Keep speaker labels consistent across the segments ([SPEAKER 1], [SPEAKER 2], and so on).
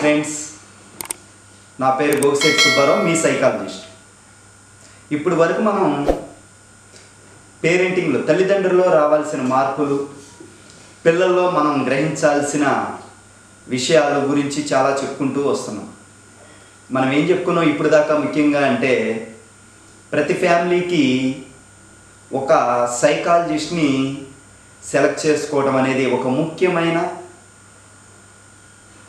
[SPEAKER 1] Friends నా పేరు గోగిశెట్టి సుబ్బారావు మీ psychologist. ఇప్పుడు వరకు మనం పేరెంటింగ్లో తల్లిదండ్రుల్లో రావాల్సిన మార్పులు పిల్లల్లో మనం గ్రహించాల్సిన విషయాల గురించి చాలా చెప్పుకుంటూ వస్తున్నాం. మనం ఏం చెప్పుకున్నాం ఇప్పుడు దాకా ముఖ్యంగా అంటే ప్రతి ఫ్యామిలీకి ఒక సైకాలజిస్ట్ని సెలెక్ట్ చేసుకోవడం అనేది ఒక ముఖ్యమైన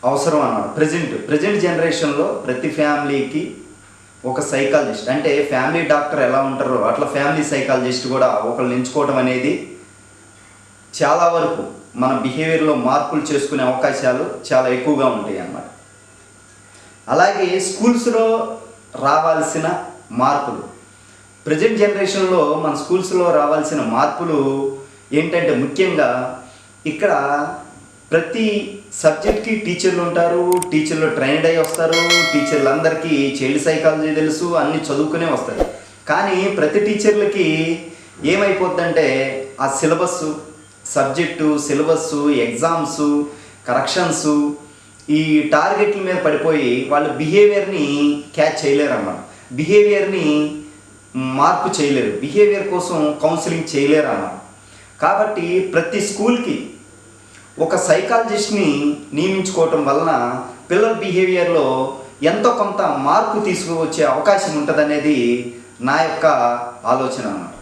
[SPEAKER 1] అవసరం అన్నాడు. ప్రజెంట్ ప్రజెంట్ జనరేషన్లో ప్రతి ఫ్యామిలీకి ఒక సైకాలజిస్ట్ అంటే ఫ్యామిలీ డాక్టర్ ఎలా ఉంటారో అట్లా ఫ్యామిలీ సైకాలజిస్ట్ కూడా ఒకళ్ళు ఎంచుకోవడం అనేది చాలా వరకు మన బిహేవియర్లో మార్పులు చేసుకునే అవకాశాలు చాలా ఎక్కువగా ఉంటాయి అన్నమాట. అలాగే స్కూల్స్లో రావాల్సిన మార్పులు. ప్రజెంట్ జనరేషన్లో మన స్కూల్స్లో రావాల్సిన మార్పులు ఏంటంటే ముఖ్యంగా ఇక్కడ ప్రతి సబ్జెక్ట్కి టీచర్లు ఉంటారు టీచర్లు ట్రైన్డ్ అయి వస్తారు టీచర్లు అందరికీ చైల్డ్ సైకాలజీ తెలుసు అన్నీ చదువుకునే వస్తారు. కానీ ప్రతి టీచర్లకి ఏమైపోద్దంటే ఆ syllabus subject syllabus exams corrections ఈ టార్గెట్ల మీద పడిపోయి వాళ్ళ బిహేవియర్ని క్యాచ్ చేయలేరు అన్నమాట బిహేవియర్ని మార్పు చేయలేరు. బిహేవియర్ కోసం కౌన్సిలింగ్ చేయలేరు అన్నమాట కాబట్టి ప్రతి స్కూల్కి ఒక సైకాలజిస్ట్ని నియమించుకోవటం వలన పిల్లల బిహేవియర్లో ఎంతో కొంత మార్పు తీసుకువచ్చే అవకాశం ఉంటుందనేది నా యొక్క ఆలోచన అన్నమాట.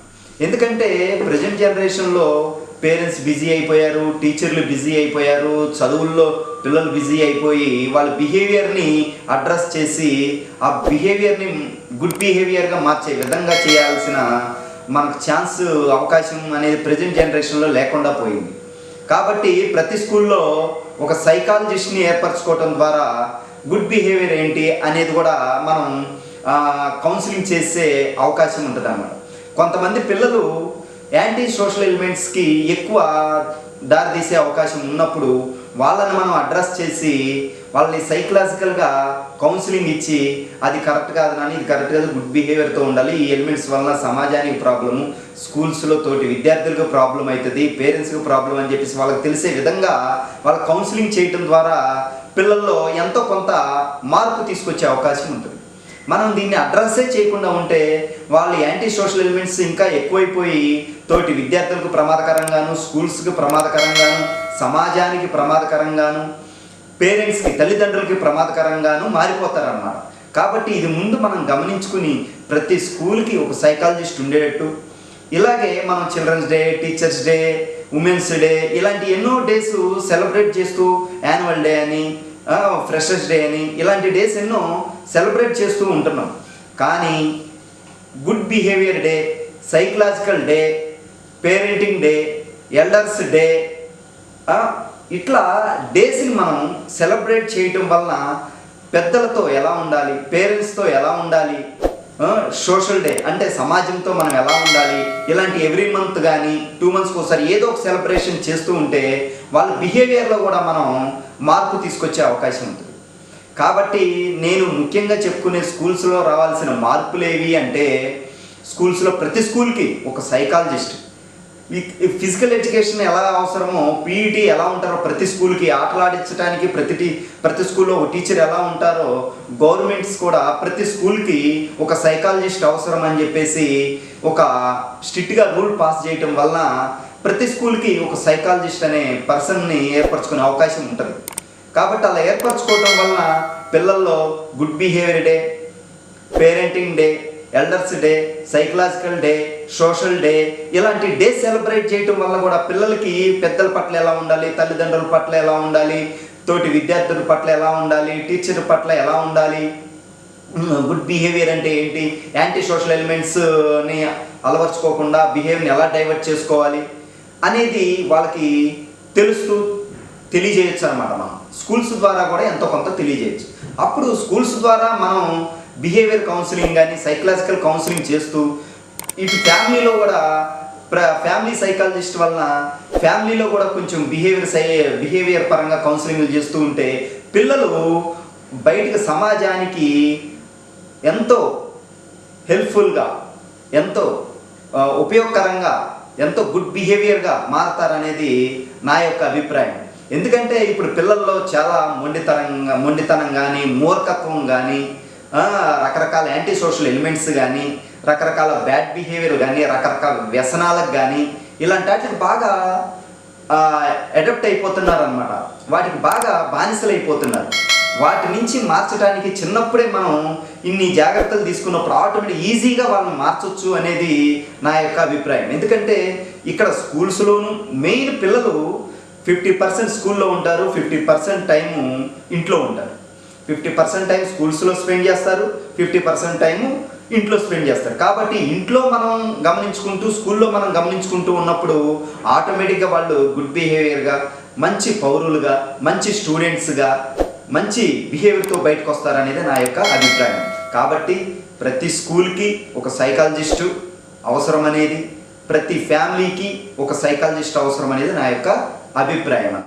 [SPEAKER 1] ఎందుకంటే ప్రజెంట్ జనరేషన్లో పేరెంట్స్ బిజీ అయిపోయారు టీచర్లు బిజీ అయిపోయారు చదువుల్లో పిల్లలు బిజీ అయిపోయి వాళ్ళ బిహేవియర్ని అడ్రస్ చేసి ఆ బిహేవియర్ని గుడ్ బిహేవియర్గా మార్చే విధంగా చేయాల్సిన మనకు ఛాన్స్ అవకాశం అనేది ప్రజెంట్ జనరేషన్లో లేకుండా పోయింది. కాబట్టి ప్రతి స్కూల్లో ఒక సైకాలజిస్ట్ని ఏర్పరచుకోవటం ద్వారా గుడ్ బిహేవియర్ ఏంటి అనేది కూడా మనం కౌన్సిలింగ్ చేసే అవకాశం ఉంటుంది అన్నమాట కొంతమంది పిల్లలు యాంటీ సోషల్ ఎలిమెంట్స్కి ఎక్కువ దారితీసే అవకాశం ఉన్నప్పుడు వాళ్ళని మనం అడ్రస్ చేసి వాళ్ళని సైకలాజికల్గా కౌన్సిలింగ్ ఇచ్చి అది కరెక్ట్ కాదు కానీ ఇది కరెక్ట్ కాదు గుడ్ బిహేవియర్తో ఉండాలి. ఈ ఎలిమెంట్స్ వలన సమాజానికి ప్రాబ్లము స్కూల్స్లో తోటి విద్యార్థులకు ప్రాబ్లం అవుతుంది పేరెంట్స్కి ప్రాబ్లం అని చెప్పేసి వాళ్ళకి తెలిసే విధంగా వాళ్ళ కౌన్సిలింగ్ చేయటం ద్వారా పిల్లల్లో ఎంతో కొంత మార్పు తీసుకొచ్చే అవకాశం ఉంటుంది. మనం దీన్ని అడ్రస్సే చేయకుండా ఉంటే వాళ్ళు యాంటీ సోషల్ ఎలిమెంట్స్ ఇంకా ఎక్కువైపోయి తోటి విద్యార్థులకు ప్రమాదకరంగాను స్కూల్స్కి ప్రమాదకరంగాను సమాజానికి ప్రమాదకరంగాను పేరెంట్స్కి తల్లిదండ్రులకి ప్రమాదకరంగాను మారిపోతారన్నమాట. కాబట్టి ఇది ముందు మనం గమనించుకుని ప్రతి స్కూల్కి ఒక సైకాలజిస్ట్ ఉండేటట్టు ఇలాగే మనం children's day teachers day women's day ఇలాంటి ఎన్నో డేస్ సెలబ్రేట్ చేస్తూ యాన్యువల్ డే అని ఫ్రెషర్స్ డే అని ఇలాంటి డేస్ ఎన్నో సెలబ్రేట్ చేస్తూ ఉంటున్నాం. కానీ good behaviour day psychological day parenting day elders day ఇట్లా డేస్ని మనం సెలబ్రేట్ చేయటం వలన పెద్దలతో ఎలా ఉండాలి పేరెంట్స్తో ఎలా ఉండాలి సోషల్ డే అంటే సమాజంతో మనం ఎలా ఉండాలి ఇలాంటి ఎవ్రీ మంత్ కానీ టూ మంత్స్కి ఒకసారి ఏదో ఒక సెలబ్రేషన్ చేస్తూ ఉంటే వాళ్ళ బిహేవియర్లో కూడా మనం మార్పు తీసుకొచ్చే అవకాశం ఉంటుంది. కాబట్టి నేను ముఖ్యంగా చెప్పుకునే స్కూల్స్లో రావాల్సిన మార్పులు ఏవి అంటే స్కూల్స్లో ప్రతి స్కూల్కి ఒక సైకాలజిస్ట్. ఫిజికల్ ఎడ్యుకేషన్ ఎలా అవసరమో పీఈటీ ఎలా ఉంటారో ప్రతి స్కూల్కి ఆటలాడించడానికి ప్రతి టీ ప్రతి స్కూల్లో ఒక టీచర్ ఎలా ఉంటారో గవర్నమెంట్స్ కూడా ప్రతి స్కూల్కి ఒక సైకాలజిస్ట్ అవసరం అని చెప్పేసి ఒక స్ట్రిక్ట్గా రూల్ పాస్ చేయటం వలన ప్రతి స్కూల్కి ఒక సైకాలజిస్ట్ అనే పర్సన్ని ఏర్పరచుకునే అవకాశం ఉంటుంది. కాబట్టి అలా ఏర్పరచుకోవటం వలన పిల్లల్లో good behaviour day parenting day elders day psychological day social day ఇలాంటి డే సెలబ్రేట్ చేయటం వల్ల కూడా పిల్లలకి పెద్దల పట్ల ఎలా ఉండాలి తల్లిదండ్రుల పట్ల ఎలా ఉండాలి తోటి విద్యార్థుల పట్ల ఎలా ఉండాలి టీచర్ పట్ల ఎలా ఉండాలి గుడ్ బిహేవియర్ అంటే ఏంటి యాంటీ సోషల్ ఎలిమెంట్స్ని అలవర్చుకోకుండా బిహేవియర్ని ఎలా డైవర్ట్ చేసుకోవాలి అనేది వాళ్ళకి తెలుస్తూ తెలియజేయచ్చు అనమాట మనం. స్కూల్స్ ద్వారా కూడా ఎంతో కొంత తెలియజేయచ్చు. అప్పుడు స్కూల్స్ ద్వారా మనం బిహేవియర్ కౌన్సిలింగ్ కానీ సైకలాజికల్ కౌన్సిలింగ్ చేస్తూ ఇటు ఫ్యామిలీలో కూడా ప్ర ఫ్యామిలీ సైకాలజిస్ట్ వలన ఫ్యామిలీలో కూడా కొంచెం బిహేవియర్ సై బిహేవియర్ పరంగా కౌన్సిలింగ్ చేస్తూ ఉంటే పిల్లలు బయటకు సమాజానికి ఎంతో హెల్ప్ఫుల్గా ఎంతో ఉపయోగకరంగా ఎంతో గుడ్ బిహేవియర్గా మారతారనేది నా యొక్క అభిప్రాయం. ఎందుకంటే ఇప్పుడు పిల్లల్లో చాలా మొండితనంగా మొండితనం కానీ మూర్ఖత్వం కానీ రకరకాల యాంటీ సోషల్ ఎలిమెంట్స్ కానీ రకరకాల బ్యాడ్ బిహేవియర్ కానీ రకరకాల వ్యసనాలకు కానీ ఇలాంటి వాటికి బాగా అడాప్ట్ అయిపోతున్నారు అనమాట వాటికి బాగా బానిసలు అయిపోతున్నారు వాటి నుంచి మార్చడానికి చిన్నప్పుడే మనం ఇన్ని జాగ్రత్తలు తీసుకున్నప్పుడు ఆటోమేటిక్ ఈజీగా వాళ్ళని మార్చొచ్చు అనేది నా యొక్క అభిప్రాయం. ఎందుకంటే ఇక్కడ స్కూల్స్లోను మెయిన్ పిల్లలు ఫిఫ్టీ పర్సెంట్ స్కూల్లో ఉంటారు ఫిఫ్టీ పర్సెంట్ టైము ఇంట్లో ఉంటారు. ఫిఫ్టీ పర్సెంట్ టైం స్కూల్స్లో స్పెండ్ చేస్తారు ఫిఫ్టీ పర్సెంట్ టైము ఇంట్లో స్పెండ్ చేస్తారు. కాబట్టి ఇంట్లో మనం గమనించుకుంటూ స్కూల్లో మనం గమనించుకుంటూ ఉన్నప్పుడు ఆటోమేటిక్గా వాళ్ళు గుడ్ బిహేవియర్గా మంచి పౌరులుగా మంచి స్టూడెంట్స్గా మంచి బిహేవియర్తో బయటకు వస్తారనేది నా యొక్క అభిప్రాయం. కాబట్టి ప్రతి స్కూల్కి ఒక సైకాలజిస్టు అవసరం అనేది ప్రతి ఫ్యామిలీకి ఒక సైకాలజిస్ట్ అవసరం అనేది నా యొక్క అభిప్రాయం.